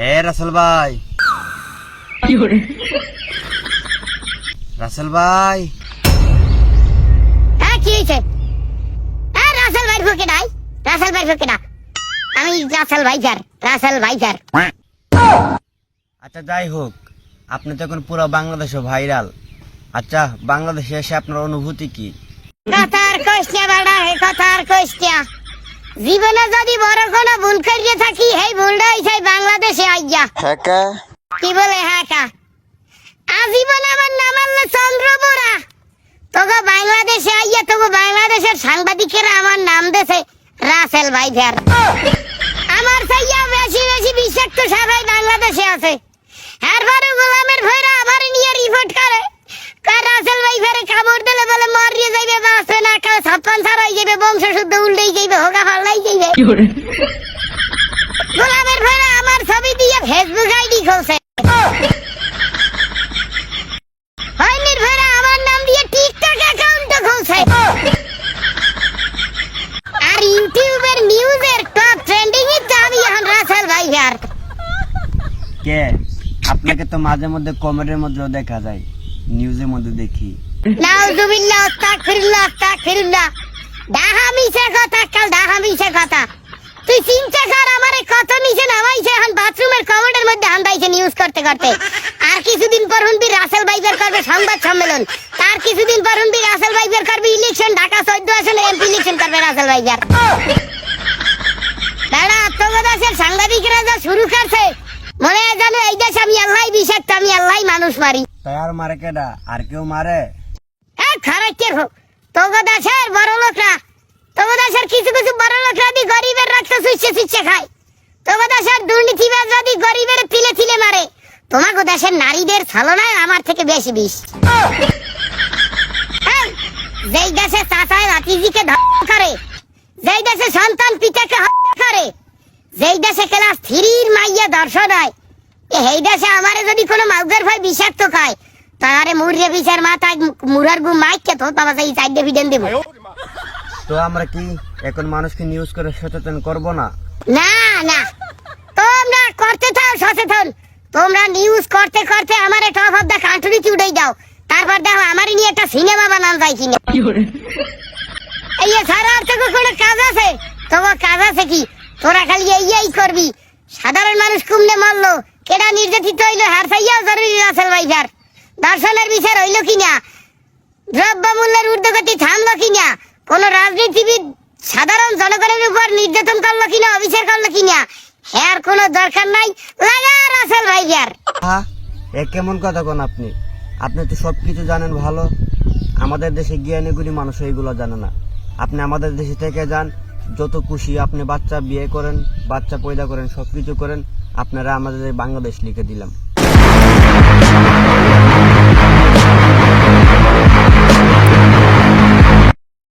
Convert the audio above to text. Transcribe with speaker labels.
Speaker 1: রাসেল ভাই। রাসেল ভাই।
Speaker 2: হ্যাঁ কি হয়েছে? হ্যাঁ রাসেল ভাই ফুকে নাই রাসেল ভাই ফুকে না আমি রাসেল ভাইজার রাসেল ভাইজার
Speaker 1: আচ্ছা যাই হোক আপনি তো এখন পুরো বাংলাদেশে ভাইরাল। আচ্ছা বাংলাদেশে এসে আপনার অনুভূতি কি?
Speaker 2: কথার কইস্তিয়া বাড়া হে কথার কইস্তিয়া জীবনে যদি বড় কোনো ভুল করিয়ে থাকি এই ভুলটা হইছে কি বলে হ্যাঁ কা আজীবন আমার নাম আল্লাহ চন্দ্রপুরা তোকে বাংলাদেশে আইয়া তোকে বাংলাদেশের সাংবাদিকেরা আমার নাম দেছে রাসেল ভাইজার। আমার চাইয়া বেশি বেশি বিষাক্ত সবাই বাংলাদেশে আছে। এরপরে গোলামের ভৈরা আবার নিয়ে রিপোর্ট করে। কার রাসেল ভাই ফেরে কামড় দিলে বলে মরিয়ে যাইবে বাঁচবে না কেউ ছাপ্পান ছাড়া হয়ে যাবে বংশ শুদ্ধ উল্টেই যাইবে হোগা ফাল্লাই যাইবে। গোলামের ভৈরা আমার ফেসবুক আইডি খুলছে হয়নির ভৈরা আমার নাম দিয়ে টিকটক অ্যাকাউন্ট খুলছে। আর ইউটিউবের নিউজের টপ ট্রেন্ডিং এ তো এখন রাসেল ভাই আর
Speaker 1: কে? আপনাকে তো মাঝে মধ্যে কমেন্টের মধ্যেও দেখা যায় নিউজের মধ্যে দেখি।
Speaker 2: নাউজুবিল্লাহ আস্তাগফিরুল্লাহ আস্তাগফিরুল্লাহ ডাহা মিছে কথা কাল ডাহা মিছে কথা। তুই চিন্তা কর আমারে কত নিচে নামাইছে এখন বাথরুমের কমেন্টের মধ্যে হান্দাইছে নিউজ করতে করতে। আর কিছুদিন পর হুনবি রাসেল বাইবের করবে সংবাদ সম্মেলন। তার কিছুদিন পর হুনবি রাসেল বাইবের করবে ইলেকশন ঢাকা চোদ্দ আসনে এমপি ইলেকশন করবে রাসেল ভাই বাইবের দাদা আত্মগদাসের সাংবাদিকরা যা শুরু করছে। মনে হয় জানো এই দেশ আমি আল্লাহ বিষাক্ত আমি আল্লাহ মানুষ মারি।
Speaker 1: তাই আর মারে কেডা আর কেউ মারে?
Speaker 2: হ্যাঁ খারাপের হোক। তোগো দাসের বড় লোকরা। তোগো দাসের কিছু কিছু বড় লোকরা দি গরিবের রক্ত সুইচ্ছে সুইচ্ছে খায়। তোগো দাসের দুর্নীতিবাজ যদি গরিবের তিলে তিলে মারে তোমাকে দেশের নারীদের ছলনায় আমার থেকে বেশি বিষ। যেই দেশে চাচায় ভাতিজিকে ধর্ষণ করে যেই দেশে সন্তান পিতাকে হত্যা করে যেই দেশে ক্লাস থ্রির মাইয়া দর্শন হয় এই দেশে আমারে যদি কোনো ভাই বিষাক্ত খায় মুড়ে বিচার মাথায় মুরার গু মাইকে তো বাবা সেই চার ডিভিডেন্ড দেবো।
Speaker 1: তো আমরা কি এখন মানুষকে নিউজ করে সচেতন করব না?
Speaker 2: না না। তোমরা করতে থাও সচেতন। তোমরা নিউজ করতে করতে আমার টপ অফ দ্য কান্ট্রি উড়াই দাও। তারপর দেখো আমার নিয়ে একটা সিনেমা বানান যায় কিনা। এই ছাড়া আর তোকে কোনো কাজ আছে? তোকে কাজ আছে কি? তোরা খালি এই এই করবি। সাধারণ মানুষ কুমনে মরলো। কেডা নির্যাতিত হইল? হার চাইয়াও জরুরি রাসেল ভাইজার দর্শনের বিচার হইল কিনা? দ্রব্য মূল্যের ঊর্ধ্বগতি থামলো কিনা? কোন রাজনীতিবিদ সাধারণ জনগণের উপর নির্যাতন করল কিনা? অবিচার করল কিনা? হ্যার কোনো দরকার নাই। লাগা রাসেল ভাইয়ার
Speaker 1: হ্যাঁ এ কেমন কথা কোন আপনি? আপনি তো সব কিছু জানেন ভালো। আমাদের দেশে জ্ঞানীগুলি মানুষ এইগুলো জানে না। আপনি আমাদের দেশে থেকে যান, যত খুশি আপনি বাচ্চা বিয়ে করেন, বাচ্চা পয়দা করেন সব কিছু করেন, আপনারা আমাদের বাংলাদেশ লিখে দিলাম।